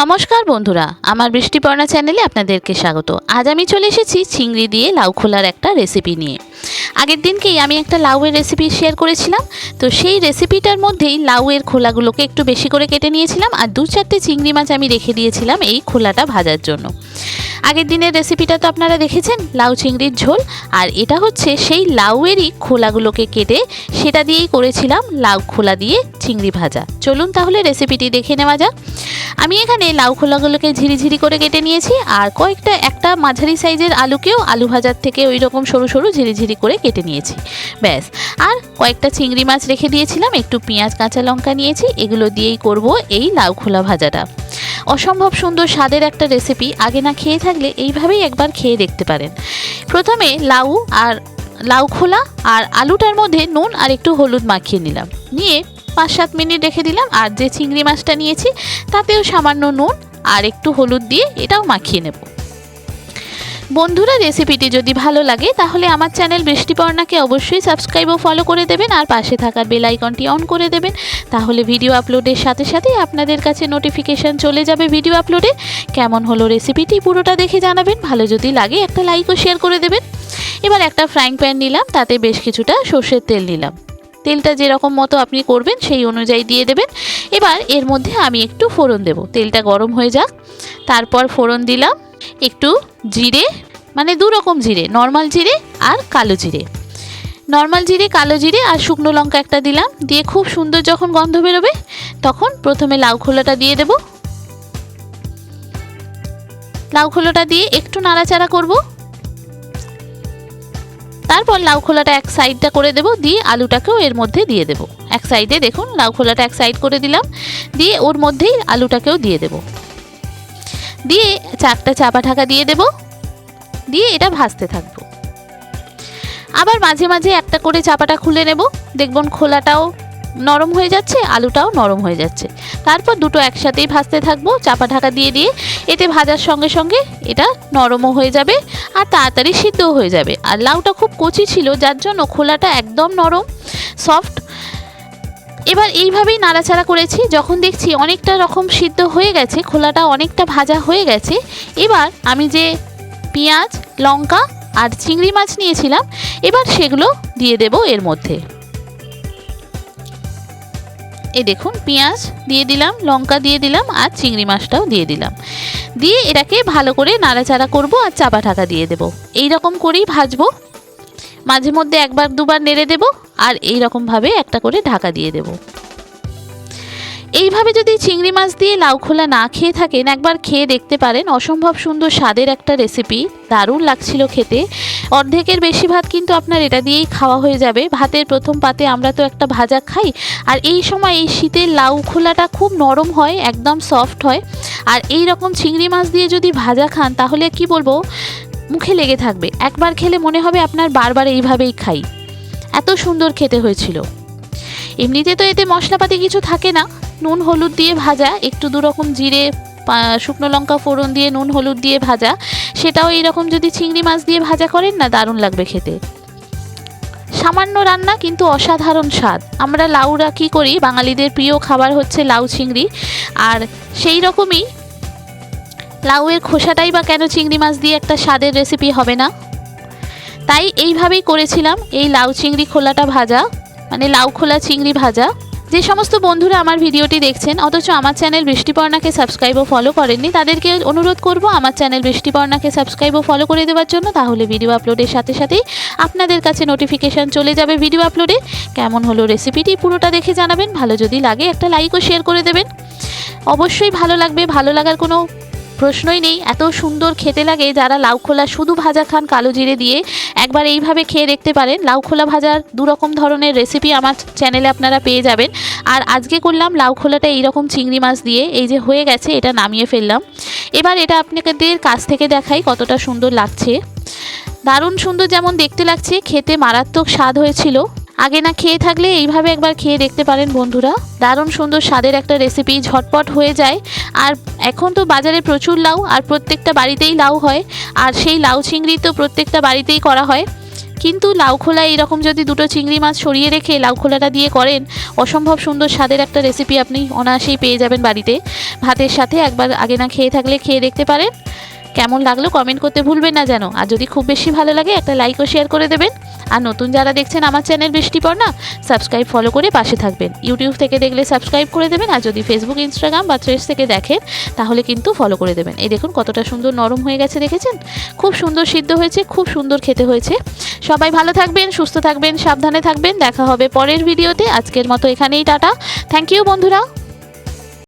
নমস্কার বন্ধুরা, আমার বৃষ্টিপর্ণা চ্যানেলে আপনাদেরকে স্বাগত। আজ আমি চলে এসেছি চিংড়ি দিয়ে লাউ খোলার একটা রেসিপি নিয়ে। আগের দিনকেই আমি একটা লাউয়ের রেসিপি শেয়ার করেছিলাম। তো সেই রেসিপিটার মধ্যেই লাউয়ের খোলাগুলোকে একটু বেশি করে কেটে নিয়েছিলাম আর দু চারটে চিংড়ি মাছ আমি রেখে দিয়েছিলাম এই খোলাটা ভাজার জন্য। আগের দিনের রেসিপিটা তো আপনারা দেখেছেন, লাউ চিংড়ির ঝোল। আর এটা হচ্ছে সেই লাউয়েরই খোলাগুলোকে কেটে সেটা দিয়েই করেছিলাম লাউ খোলা দিয়ে চিংড়ি ভাজা। চলুন তাহলে রেসিপিটি দেখে নেওয়া যাক। আমি এখানে লাউ খোলাগুলোকে ঝিরিঝিরি করে কেটে নিয়েছি আর কয়েকটা, একটা মাঝারি সাইজের আলুকেও আলু ভাজার থেকে ওই রকম সরু সরু ঝিরিঝিরি করে কেটে নিয়েছি। ব্যাস, আর কয়েকটা চিংড়ি মাছ রেখে দিয়েছিলাম, একটু পেঁয়াজ, কাঁচা লঙ্কা নিয়েছি, এগুলো দিয়েই করব এই লাউ খোলা ভাজাটা। অসম্ভব সুন্দর স্বাদের একটা রেসিপি আগে না খেয়ে থাকলে এইভাবেই একবার খেয়ে দেখতে পারেন। প্রথমে লাউ আর, লাউ খোলা আর আলুটার মধ্যে নুন আর একটু হলুদ মাখিয়ে নিলাম। নিয়ে পাঁচ সাত মিনিট রেখে দিলাম, আর যে চিংড়ি মাছটা নিয়েছি, তাতেও সামান্য নুন আর একটু হলুদ দিয়ে এটাও মাখিয়ে নেব। বন্ধুরা, রেসিপিটি যদি ভালো লাগে, তাহলে আমার চ্যানেল বৃষ্টিপর্ণাকে অবশ্যই সাবস্ক্রাইব ও ফলো করে দেবেন আর পাশে থাকার বেল আইকনটি অন করে দেবেন। তাহলে ভিডিও আপলোডের সাথে সাথেই আপনাদের কাছে নোটিফিকেশান চলে যাবে ভিডিও আপলোডে। কেমন হলো রেসিপিটি পুরোটা দেখে জানাবেন, ভালো যদি লাগে একটা লাইক ও শেয়ার করে দেবেন। এবার একটা ফ্রাইং প্যান নিলাম, তাতে বেশ কিছুটা সর্ষের তেল নিলাম। তেলটা যেরকম মতো আপনি করবেন, সেই অনুযায়ী দিয়ে দেবেন। এবার এর মধ্যে আমি একটু ফোড়ন দেব। তেলটা গরম হয়ে যাক। তারপর ফোড়ন দিলাম। একটু জিরে মানে দু রকম জিরে, নর্মাল জিরে আর কালো জিরে। নর্মাল জিরে, কালো জিরে আর শুকনো লঙ্কা একটা দিলাম। দিয়ে খুব সুন্দর যখন গন্ধ বেরোবে, তখন প্রথমে লাউ খোলাটা দিয়ে দেব। লাউ খোলাটা দিয়ে একটু নাড়াচাড়া করব। তারপর লাউ খোলাটা এক সাইডটা করে দেব, দিয়ে আলুটাকেও এর মধ্যে দিয়ে দেব। এক সাইডে দেখুন, লাউ খোলাটা এক সাইড করে দিলাম, দিয়ে ওর মধ্যেই আলুটাকেও দিয়ে দেব। দিয়ে চারটা চাপা ঢাকা দিয়ে দেব, দিয়ে এটা ভাজতে থাকব। আবার মাঝে মাঝে একটা করে চাপাটা খুলে নেব, দেখবেন খোলাটাও নরম হয়ে যাচ্ছে, আলুটাও নরম হয়ে যাচ্ছে। তারপর দুটো একসাথেই ভাজতে থাকব, চাপা ঢাকা দিয়ে দিয়ে। এতে ভাজার সঙ্গে সঙ্গে এটা নরমও হয়ে যাবে আর তাড়াতাড়ি সিদ্ধও হয়ে যাবে। আর লাউটা খুব কচি ছিল, যার জন্য খোলাটা একদম নরম, সফট। এবার এইভাবেই নাড়াচাড়া করেছি। যখন দেখছি অনেকটা রকম সিদ্ধ হয়ে গেছে, খোলাটা অনেকটা ভাজা হয়ে গেছে, এবার আমি যে পেঁয়াজ, লঙ্কা আর চিংড়ি মাছ নিয়েছিলাম, এবার সেগুলো দিয়ে দেব এর মধ্যে। এই দেখুন, পেঁয়াজ দিয়ে দিলাম, লঙ্কা দিয়ে দিলাম আর চিংড়ি মাছটাও দিয়ে দিলাম। দিয়ে এটাকে ভালো করে নাড়াচাড়া করব আর চাপা ঢাকা দিয়ে দেবো। রকম করেই ভাজবো। মাঝে মধ্যে একবার দুবার নেড়ে দেবো আর এইরকমভাবে একটা করে ঢাকা দিয়ে দেব। এইভাবে যদি চিংড়ি মাছ দিয়ে লাউ খোলা না খেয়ে থাকেন, একবার খেয়ে দেখতে পারেন, অসম্ভব সুন্দর স্বাদের একটা রেসিপি দারুণ লাগছিল খেতে। অর্ধেকের বেশি ভাত কিন্তু আপনার এটা দিয়েই খাওয়া হয়ে যাবে। ভাতের প্রথম পাতে আমরা তো একটা ভাজা খাই। আর এই সময় এই শীতের লাউ খোলাটা খুব নরম হয়, একদম সফট হয়। আর এই রকম চিংড়ি মাছ দিয়ে যদি ভাজা খান, তাহলে কি বলব? মুখে লেগে থাকবে। একবার খেলে মনে হবে আপনার বারবার এইভাবেই খাই। এত সুন্দর খেতে হয়েছিল। এমনিতে তো এতে মশলাপাতি কিছু থাকে না। নুন হলুদ দিয়ে ভাজা, একটু দুরকম জিরে শুকনো লঙ্কা ফোড়ন দিয়ে নুন হলুদ দিয়ে ভাজা। সেটাও এইরকম যদি চিংড়ি মাছ দিয়ে ভাজা করেন না, দারুণ লাগবে খেতে। সামান্য রান্না কিন্তু অসাধারণ স্বাদ। আমরা লাউরা কি করি, বাঙালিদের প্রিয় খাবার হচ্ছে লাউ চিংড়ি। আর সেই রকমই লাউয়ের খোসাটাই বা কেন চিংড়ি মাছ দিয়ে একটা স্বাদের রেসিপি হবে না? তাই এইভাবেই করেছিলাম, এই লাউ চিংড়ি খোলাটা ভাজা মানে লাউ খোলা চিংড়ি ভাজা। যে সমস্ত বন্ধুরা আমার ভিডিওটি দেখছেন, অথচ আমার চ্যানেল বৃষ্টিপর্ণাকে সাবস্ক্রাইব ও ফলো করেননি, তাদেরকে অনুরোধ করব আমার চ্যানেল বৃষ্টিপর্ণাকে সাবস্ক্রাইব ও ফলো করে দেওয়ার জন্য। তাহলে ভিডিও আপলোডের সাথে সাথেই আপনাদের কাছে নোটিফিকেশান চলে যাবে ভিডিও আপলোডে কেমন হলো রেসিপিটি পুরোটা দেখে জানাবেন, ভালো যদি লাগে একটা লাইক ও শেয়ার করে দেবেন। অবশ্যই ভালো লাগবে, ভালো লাগার কোনো প্রশ্নই নেই। এত সুন্দর খেতে লাগে যারা লাউ খোলা শুধু ভাজা খান কালো জিরে দিয়ে। একবার এইভাবে খেয়ে দেখতে পারেন। লাউ খোলা ভাজার দু রকম ধরনের রেসিপি আমার চ্যানেলে আপনারা পেয়ে যাবেন। আর আজকে করলাম লাউ খোলাটা এইরকম চিংড়ি মাছ দিয়ে। এই যে হয়ে গেছে, এটা নামিয়ে ফেললাম। এবার এটা আপনাদের কাছ থেকে দেখাই কতটা সুন্দর লাগছে। দারুণ সুন্দর যেমন দেখতে লাগছে, খেতে মারাত্মক স্বাদ হয়েছিল। আগে না খেয়ে থাকলে এইভাবে একবার খেয়ে দেখতে পারেন বন্ধুরা। দারুণ সুন্দর স্বাদের একটা রেসিপি ঝটপট হয়ে যায়। আর এখন তো বাজারে প্রচুর লাউ আর প্রত্যেকটা বাড়িতেই লাউ হয়। আর সেই লাউ চিংড়ি তো প্রত্যেকটা বাড়িতেই করা হয়। কিন্তু লাউ খোলা এইরকম যদি দুটো চিংড়ি মাছ সরিয়ে রেখে লাউ খোলাটা দিয়ে করেন, অসম্ভব সুন্দর স্বাদের একটা রেসিপি আপনি অনায়াসেই পেয়ে যাবেন বাড়িতে। ভাতের সাথে একবার আগে না খেয়ে থাকলে খেয়ে দেখতে পারেন। কেমন লাগল কমেন্ট করতে ভুলবেন না যেন। আর যদি খুব বেশি ভালো লাগে একটা লাইক ও শেয়ার করে দেবেন। আর নতুন যারা দেখছেন আমার চ্যানেল বৃষ্টিপর্ণা সাবস্ক্রাইব ফলো করে পাশে থাকবেন। ইউটিউব থেকে দেখলে সাবস্ক্রাইব করে দেবেন আর যদি ফেসবুক ইনস্টাগ্রাম বা থ্রেডস থেকে দেখেন, তাহলে কিন্তু ফলো করে দেবেন। এই দেখুন কতটা সুন্দর নরম হয়ে গেছে, দেখেছেন? খুব সুন্দর সিদ্ধ হয়েছে, খুব সুন্দর খেতে হয়েছে। সবাই ভালো থাকবেন, সুস্থ থাকবেন, সাবধানে থাকবেন। দেখা হবে পরের ভিডিওতে আজকের মতো এখানেই, টাটা। থ্যাংক ইউ বন্ধুরা।